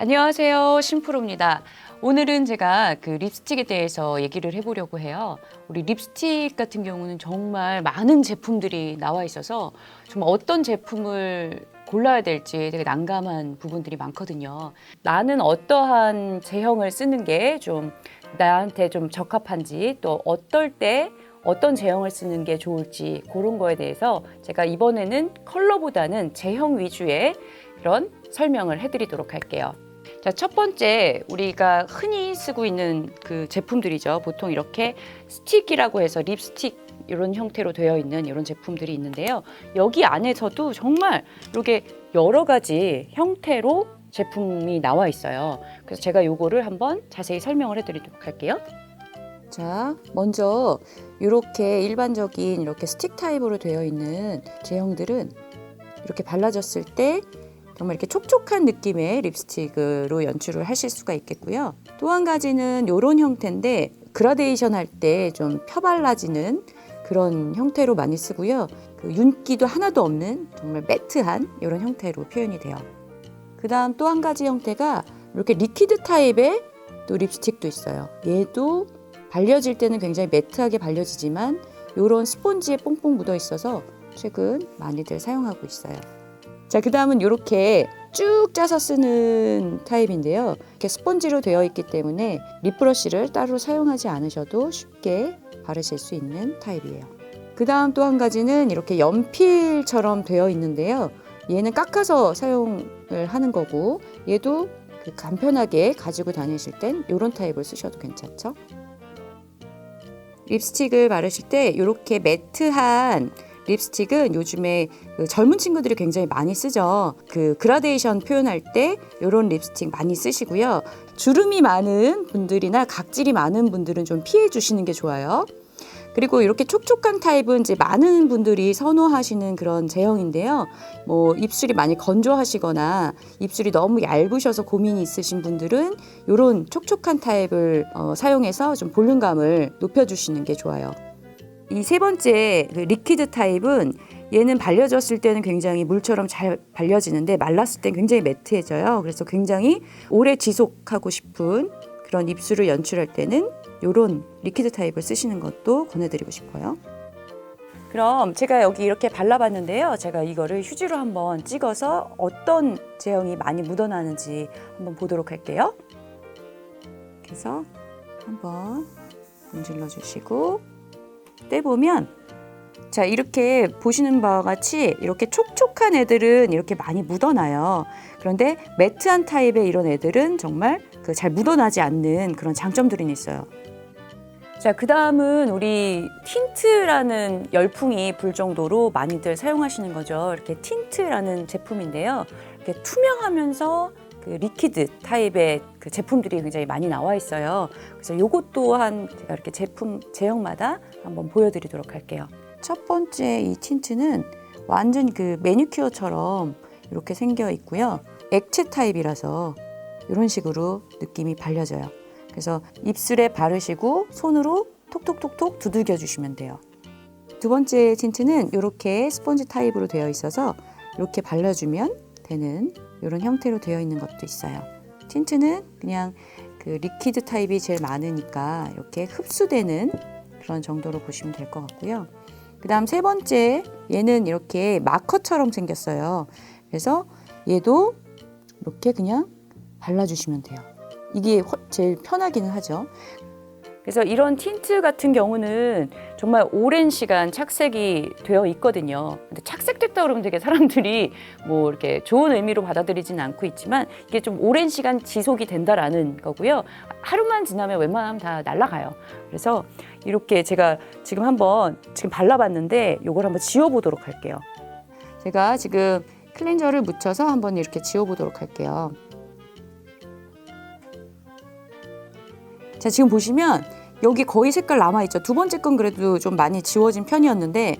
안녕하세요. 심프로입니다. 오늘은 제가 그 립스틱에 대해서 얘기를 해보려고 해요. 우리 립스틱 같은 경우는 정말 많은 제품들이 나와 있어서 정말 어떤 제품을 골라야 될지 되게 난감한 부분들이 많거든요. 나는 어떠한 제형을 쓰는 게 좀 나한테 좀 적합한지 또 어떨 때 어떤 제형을 쓰는 게 좋을지 그런 거에 대해서 제가 이번에는 컬러보다는 제형 위주의 이런 설명을 해드리도록 할게요. 자, 첫 번째 우리가 흔히 쓰고 있는 그 제품들이죠. 보통 이렇게 스틱이라고 해서 립스틱 이런 형태로 되어 있는 이런 제품들이 있는데요. 여기 안에서도 정말 이렇게 여러 가지 형태로 제품이 나와 있어요. 그래서 제가 요거를 한번 자세히 설명을 해드리도록 할게요. 자, 먼저 이렇게 일반적인 이렇게 스틱 타입으로 되어 있는 제형들은 이렇게 발라졌을 때 정말 이렇게 촉촉한 느낌의 립스틱으로 연출을 하실 수가 있겠고요. 또 한 가지는 이런 형태인데 그라데이션 할 때 좀 펴발라지는 그런 형태로 많이 쓰고요. 그 윤기도 하나도 없는 정말 매트한 이런 형태로 표현이 돼요. 그 다음 또 한 가지 형태가 이렇게 리퀴드 타입의 또 립스틱도 있어요. 얘도 발려질 때는 굉장히 매트하게 발려지지만 이런 스폰지에 뽕뽕 묻어 있어서 최근 많이들 사용하고 있어요. 자, 그 다음은 이렇게 쭉 짜서 쓰는 타입인데요. 이렇게 스펀지로 되어 있기 때문에 립브러쉬를 따로 사용하지 않으셔도 쉽게 바르실 수 있는 타입이에요. 그 다음 또 한 가지는 이렇게 연필처럼 되어 있는데요. 얘는 깎아서 사용을 하는 거고 얘도 그 간편하게 가지고 다니실 땐 이런 타입을 쓰셔도 괜찮죠. 립스틱을 바르실 때 이렇게 매트한 립스틱은 요즘에 그 젊은 친구들이 굉장히 많이 쓰죠. 그 그라데이션 표현할 때 이런 립스틱 많이 쓰시고요. 주름이 많은 분들이나 각질이 많은 분들은 좀 피해 주시는 게 좋아요. 그리고 이렇게 촉촉한 타입은 이제 많은 분들이 선호하시는 그런 제형인데요. 뭐 입술이 많이 건조하시거나 입술이 너무 얇으셔서 고민이 있으신 분들은 이런 촉촉한 타입을 어, 사용해서 좀 볼륨감을 높여주시는 게 좋아요. 이 세 번째 그 리퀴드 타입은 얘는 발려졌을 때는 굉장히 물처럼 잘 발려지는데 말랐을 땐 굉장히 매트해져요. 그래서 굉장히 오래 지속하고 싶은 그런 입술을 연출할 때는 이런 리퀴드 타입을 쓰시는 것도 권해드리고 싶어요. 그럼 제가 여기 이렇게 발라봤는데요. 제가 이거를 휴지로 한번 찍어서 어떤 제형이 많이 묻어나는지 한번 보도록 할게요. 그래서 한번 문질러 주시고 떼보면 자 이렇게 보시는 바와 같이 이렇게 촉촉한 애들은 이렇게 많이 묻어나요. 그런데 매트한 타입의 이런 애들은 정말 그 잘 묻어나지 않는 그런 장점들이 있어요. 자, 그 다음은 우리 틴트라는 열풍이 불 정도로 많이들 사용하시는 거죠. 이렇게 틴트라는 제품인데요. 이렇게 투명하면서 그 리퀴드 타입의 그 제품들이 굉장히 많이 나와 있어요. 그래서 요것 또한 제가 이렇게 제품 제형마다 한번 보여드리도록 할게요. 첫 번째 이 틴트는 완전 그 매니큐어처럼 이렇게 생겨 있고요. 액체 타입이라서 이런 식으로 느낌이 발려져요. 그래서 입술에 바르시고 손으로 톡톡톡톡 두들겨 주시면 돼요. 두 번째 틴트는 이렇게 스펀지 타입으로 되어 있어서 이렇게 발라주면 되는 이런 형태로 되어 있는 것도 있어요. 틴트는 그냥 그 리퀴드 타입이 제일 많으니까 이렇게 흡수되는 그런 정도로 보시면 될 것 같고요. 그 다음 세 번째 얘는 이렇게 마커처럼 생겼어요. 그래서 얘도 이렇게 그냥 발라주시면 돼요. 이게 훨- 제일 편하기는 하죠. 그래서 이런 틴트 같은 경우는 정말 오랜 시간 착색이 되어 있거든요. 근데 착색됐다 그러면 되게 사람들이 뭐 이렇게 좋은 의미로 받아들이지는 않고 있지만 이게 좀 오랜 시간 지속이 된다라는 거고요. 하루만 지나면 웬만하면 다 날아가요. 그래서 이렇게 제가 지금 한번 지금 발라봤는데 이걸 한번 지워보도록 할게요. 제가 지금 클렌저를 묻혀서 한번 이렇게 지워보도록 할게요. 자, 지금 보시면 여기 거의 색깔 남아있죠. 두 번째 건 그래도 좀 많이 지워진 편이었는데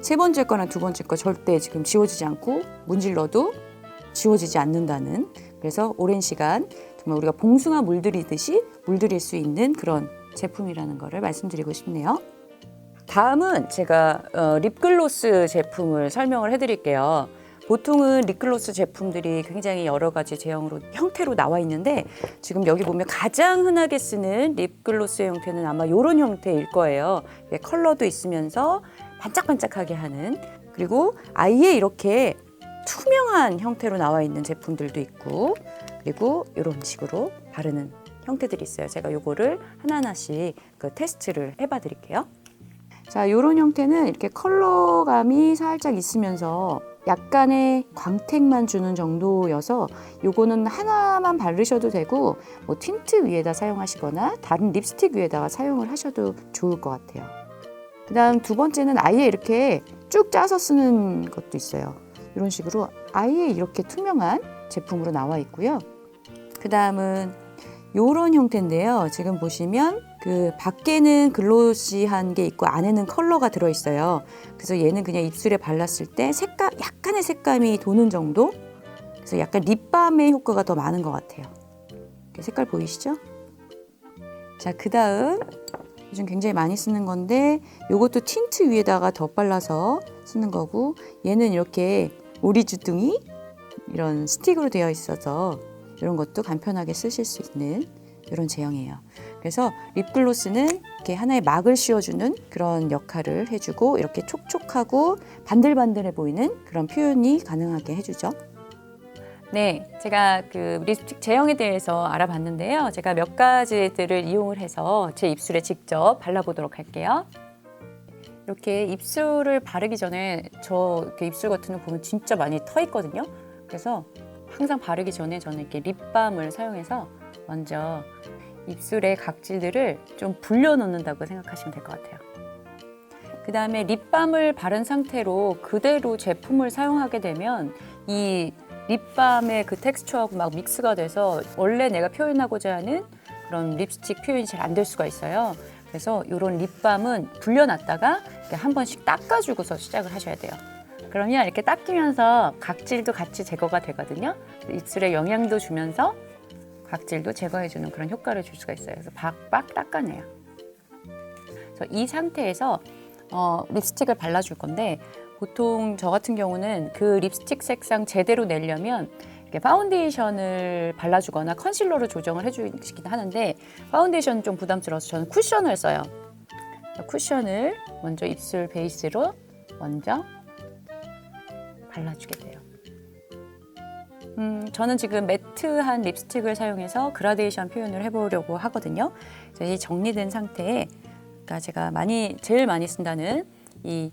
세 번째 거랑 두 번째 거 절대 지금 지워지지 않고 문질러도 지워지지 않는다는 그래서 오랜 시간 정말 우리가 봉숭아 물들이듯이 물들일 수 있는 그런 제품이라는 거를 말씀드리고 싶네요. 다음은 제가 어, 립글로스 제품을 설명을 해드릴게요. 보통은 립글로스 제품들이 굉장히 여러 가지 제형으로 형태로 나와 있는데 지금 여기 보면 가장 흔하게 쓰는 립글로스의 형태는 아마 이런 형태일 거예요. 예, 컬러도 있으면서 반짝반짝하게 하는 그리고 아예 이렇게 투명한 형태로 나와 있는 제품들도 있고 그리고 이런 식으로 바르는 형태들이 있어요. 제가 요거를 하나하나씩 그 테스트를 해봐 드릴게요. 자, 이런 형태는 이렇게 컬러감이 살짝 있으면서 약간의 광택만 주는 정도여서 요거는 하나만 바르셔도 되고 뭐 틴트 위에다 사용하시거나 다른 립스틱 위에다가 사용을 하셔도 좋을 것 같아요. 그 다음 두 번째는 아예 이렇게 쭉 짜서 쓰는 것도 있어요. 이런 식으로 아예 이렇게 투명한 제품으로 나와 있고요. 그 다음은 요런 형태인데요. 지금 보시면 그 밖에는 글로시한 게 있고 안에는 컬러가 들어 있어요. 그래서 얘는 그냥 입술에 발랐을 때 색감 약간의 색감이 도는 정도. 그래서 약간 립밤의 효과가 더 많은 것 같아요. 색깔 보이시죠? 자, 그 다음 요즘 굉장히 많이 쓰는 건데 요것도 틴트 위에다가 덧발라서 쓰는 거고 얘는 이렇게 오리 주둥이 이런 스틱으로 되어 있어서 이런 것도 간편하게 쓰실 수 있는 이런 제형이에요. 그래서 립글로스는 이렇게 하나의 막을 씌워주는 그런 역할을 해주고 이렇게 촉촉하고 반들반들해 보이는 그런 표현이 가능하게 해주죠. 네, 제가 그 립스틱 제형에 대해서 알아봤는데요. 제가 몇 가지들을 이용을 해서 제 입술에 직접 발라보도록 할게요. 이렇게 입술을 바르기 전에 저 이렇게 입술 같은 거 보면 진짜 많이 터 있거든요. 그래서 항상 바르기 전에 저는 이렇게 립밤을 사용해서 먼저 입술의 각질들을 좀 불려 넣는다고 생각하시면 될 것 같아요. 그 다음에 립밤을 바른 상태로 그대로 제품을 사용하게 되면 이 립밤의 그 텍스처하고 막 믹스가 돼서 원래 내가 표현하고자 하는 그런 립스틱 표현이 잘 안 될 수가 있어요. 그래서 이런 립밤은 불려놨다가 한 번씩 닦아주고서 시작을 하셔야 돼요. 그러면 이렇게 닦이면서 각질도 같이 제거가 되거든요. 입술에 영양도 주면서 각질도 제거해주는 그런 효과를 줄 수가 있어요. 그래서 박박 닦아내요. 그래서 이 상태에서 어, 립스틱을 발라줄 건데 보통 저 같은 경우는 그 립스틱 색상 제대로 내려면 파운데이션을 발라주거나 컨실러로 조정을 해주긴 하는데 파운데이션 좀 부담스러워서 저는 쿠션을 써요. 쿠션을 먼저 입술 베이스로 먼저 발라주게 돼요. 음, 저는 지금 매트한 립스틱을 사용해서 그라데이션 표현을 해보려고 하거든요. 그래서 이 정리된 상태에 그러니까 제가 많이 제일 많이 쓴다는 이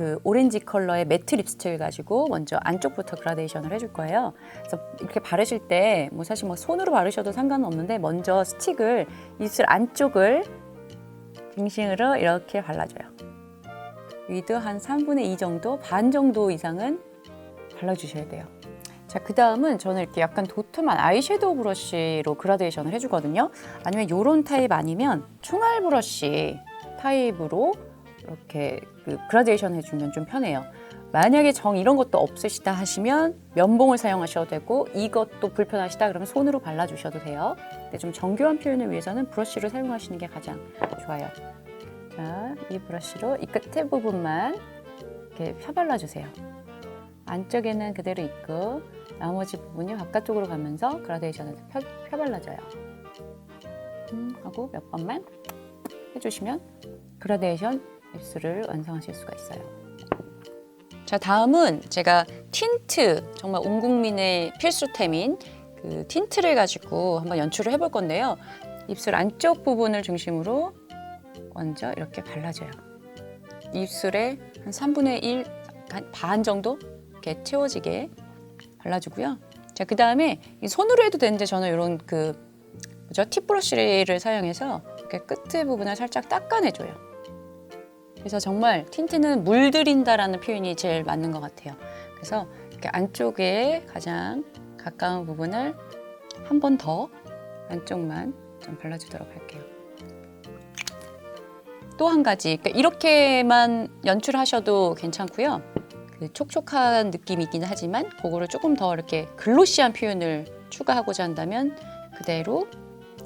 그 오렌지 컬러의 매트 립스틱을 가지고 먼저 안쪽부터 그라데이션을 해줄 거예요. 그래서 이렇게 바르실 때 뭐 사실 뭐 손으로 바르셔도 상관은 없는데 먼저 스틱을 입술 안쪽을 빙싱으로 이렇게 발라줘요. 위드 한 3분의 2 정도, 반 정도 이상은 발라주셔야 돼요. 자, 그 다음은 저는 이렇게 약간 도톰한 아이섀도우 브러쉬로 그라데이션을 해주거든요. 아니면 이런 타입 아니면 총알 브러쉬 타입으로 이렇게 그 그라데이션 해주면 좀 편해요. 만약에 정 이런 것도 없으시다 하시면 면봉을 사용하셔도 되고 이것도 불편하시다 그러면 손으로 발라주셔도 돼요. 근데 좀 정교한 표현을 위해서는 브러쉬를 사용하시는 게 가장 좋아요. 자, 이 브러쉬로 이 끝에 부분만 이렇게 펴발라주세요. 안쪽에는 그대로 있고 나머지 부분이 바깥쪽으로 가면서 그라데이션을 펴, 펴발라줘요. 음, 하고 몇 번만 해주시면 그라데이션 입술을 완성하실 수가 있어요. 자 다음은 제가 틴트 정말 온 국민의 필수템인 그 틴트를 가지고 한번 연출을 해볼 건데요. 입술 안쪽 부분을 중심으로 먼저 이렇게 발라줘요. 입술에 한 3분의 1, 한 반 정도 이렇게 채워지게 발라주고요. 자, 그 다음에 손으로 해도 되는데 저는 이런 그 뭐죠? 팁 브러쉬를 사용해서 이렇게 끝에 부분을 살짝 닦아내줘요. 그래서 정말 틴트는 물들인다라는 표현이 제일 맞는 것 같아요. 그래서 이렇게 안쪽에 가장 가까운 부분을 한 번 더 안쪽만 좀 발라주도록 할게요. 또 한 가지, 그러니까 이렇게만 연출하셔도 괜찮고요. 그 촉촉한 느낌이 있긴 하지만 그거를 조금 더 이렇게 글로시한 표현을 추가하고자 한다면 그대로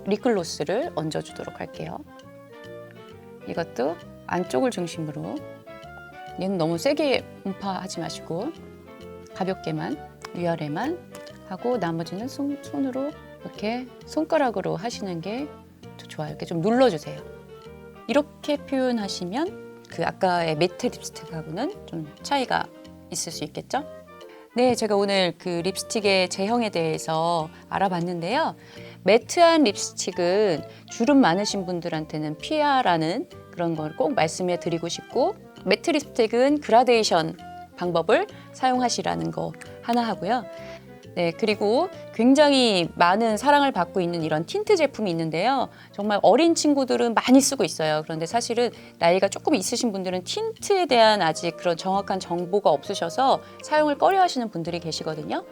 립글로스를 얹어주도록 할게요. 이것도 안쪽을 중심으로 얘는 너무 세게 음파하지 마시고 가볍게만 위아래만 하고 나머지는 손, 손으로 이렇게 손가락으로 하시는 게더 좋아요. 이렇게 좀 눌러주세요. 이렇게 표현하시면 그 아까의 매트 립스틱하고는 좀 차이가 있을 수 있겠죠? 네, 제가 오늘 그 립스틱의 제형에 대해서 알아봤는데요. 매트한 립스틱은 주름 많으신 분들한테는 피하라는 그런 걸 꼭 말씀해 드리고 싶고 매트 립스틱은 그라데이션 방법을 사용하시라는 거 하나 하고요. 네, 그리고 굉장히 많은 사랑을 받고 있는 이런 틴트 제품이 있는데요. 정말 어린 친구들은 많이 쓰고 있어요. 그런데 사실은 나이가 조금 있으신 분들은 틴트에 대한 아직 그런 정확한 정보가 없으셔서 사용을 꺼려 하시는 분들이 계시거든요.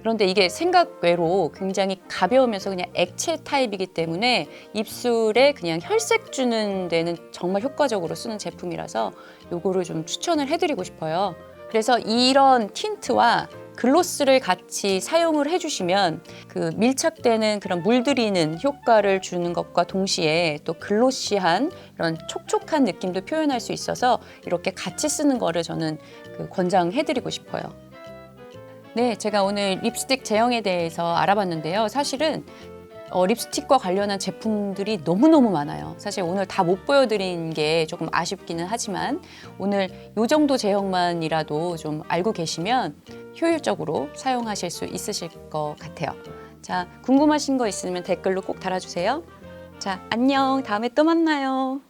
그런데 이게 생각 외로 굉장히 가벼우면서 그냥 액체 타입이기 때문에 입술에 그냥 혈색 주는 데는 정말 효과적으로 쓰는 제품이라서 요거를 좀 추천을 해드리고 싶어요. 그래서 이런 틴트와 글로스를 같이 사용을 해주시면 그 밀착되는 그런 물들이는 효과를 주는 것과 동시에 또 글로시한 이런 촉촉한 느낌도 표현할 수 있어서 이렇게 같이 쓰는 거를 저는 그 권장해드리고 싶어요. 네, 제가 오늘 립스틱 제형에 대해서 알아봤는데요. 사실은 어, 립스틱과 관련한 제품들이 너무너무 많아요. 사실 오늘 다 못 보여드린 게 조금 아쉽기는 하지만 오늘 이 정도 제형만이라도 좀 알고 계시면 효율적으로 사용하실 수 있으실 것 같아요. 자, 궁금하신 거 있으면 댓글로 꼭 달아주세요. 자, 안녕. 다음에 또 만나요.